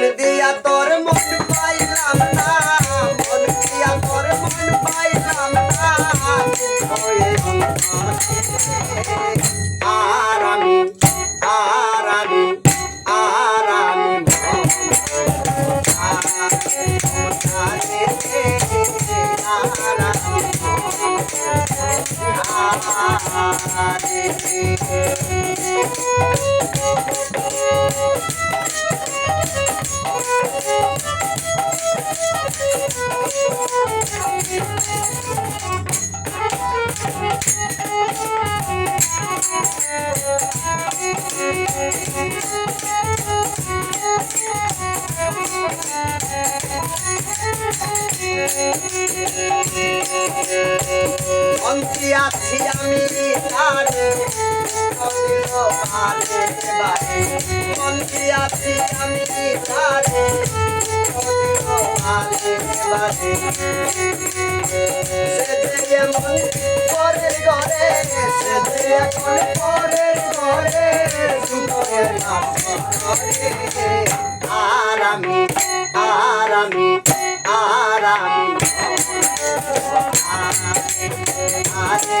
মন দিয়া তোর মন পাইলাম না মন দিয়া তোর মন পাইলাম না। মন্ত্রী আছি আমি তারে বারে আছি আমি তারে বারে বারে সে যে এমন পরের ঘরে সে যে এখন পরের ঘরে সুন্দরের ঘরে আর আমি আর আমি আর আমি আরে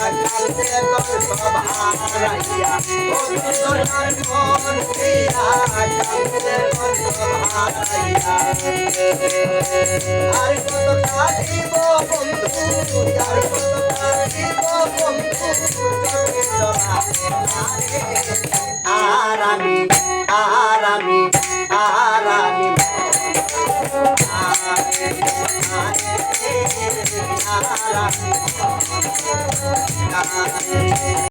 আর কত কাটিব বন্ধু আর কত কাটিব বন্ধু আমি আর আমি